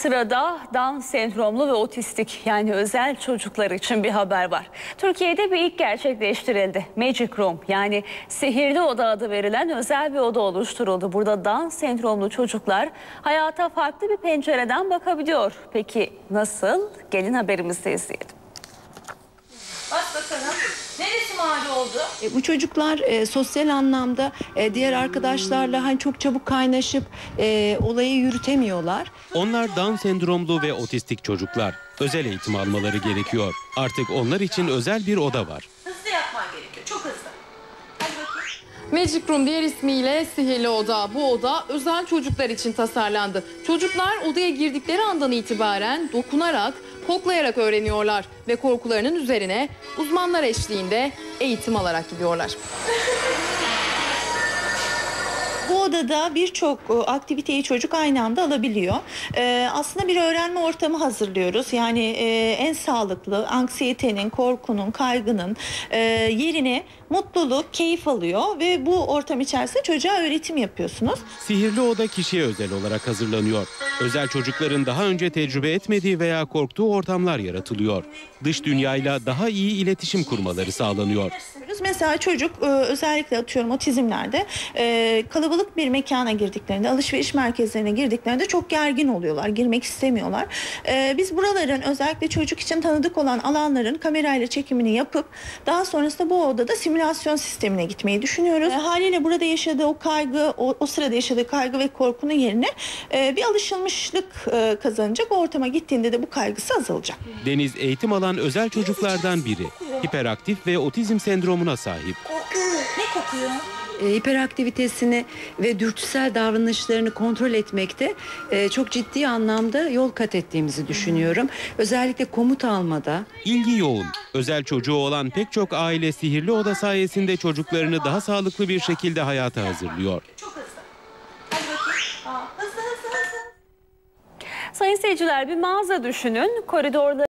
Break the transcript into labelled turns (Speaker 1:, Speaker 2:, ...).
Speaker 1: Sırada Down sendromlu ve otistik yani özel çocuklar için bir haber var. Türkiye'de bir ilk gerçekleştirildi. Magic Room yani sihirli oda adı verilen özel bir oda oluşturuldu. Burada Down sendromlu çocuklar hayata farklı bir pencereden bakabiliyor. Peki nasıl? Gelin haberimizde izleyelim.
Speaker 2: Oldu?
Speaker 3: E, Bu çocuklar e, sosyal anlamda e, diğer arkadaşlarla hani çok çabuk kaynaşıp e, olayı yürütemiyorlar.
Speaker 4: Onlar Down sendromlu ve otistik çocuklar. Özel eğitim almaları gerekiyor. Artık onlar için özel bir oda var.
Speaker 5: Magic Room diğer ismiyle Sihirli Oda. Bu oda özel çocuklar için tasarlandı. Çocuklar odaya girdikleri andan itibaren dokunarak, koklayarak öğreniyorlar ve korkularının üzerine uzmanlar eşliğinde eğitim alarak gidiyorlar.
Speaker 6: Odada birçok e, aktiviteyi çocuk aynı anda alabiliyor. Ee, aslında bir öğrenme ortamı hazırlıyoruz. Yani e, en sağlıklı anksiyetenin, korkunun, kaygının e, yerine mutluluk, keyif alıyor ve bu ortam içerisinde çocuğa öğretim yapıyorsunuz.
Speaker 4: Sihirli oda kişiye özel olarak hazırlanıyor. Özel çocukların daha önce tecrübe etmediği veya korktuğu ortamlar yaratılıyor. Dış dünyayla daha iyi iletişim kurmaları sağlanıyor.
Speaker 6: Mesela çocuk e, özellikle atıyorum otizmlerde e, kalabalık bir mekana girdiklerinde, alışveriş merkezlerine girdiklerinde çok gergin oluyorlar, girmek istemiyorlar. E, Biz buraların özellikle çocuk için tanıdık olan alanların kamerayla çekimini yapıp daha sonrasında bu odada simülasyon sistemine gitmeyi düşünüyoruz. Haliyle burada yaşadığı o kaygı, o, o sırada yaşadığı kaygı ve korkunun yerine bir alışılmışlık kazanacak. O ortama gittiğinde de bu kaygısı azalacak.
Speaker 4: Deniz eğitim alan özel çocuklardan biri. Hiperaktif ve otizm sendromuna sahip.
Speaker 2: Ne kokuyor?
Speaker 3: E, hiperaktivitesini ve dürtüsel davranışlarını kontrol etmekte e, çok ciddi anlamda yol kat ettiğimizi düşünüyorum. Özellikle komut almada,
Speaker 4: İlgi yoğun. Özel çocuğu olan pek çok aile sihirli oda sayesinde çocuklarını daha sağlıklı bir şekilde hayata hazırlıyor.
Speaker 1: Sayın seyirciler bir mağaza düşünün. Koridorları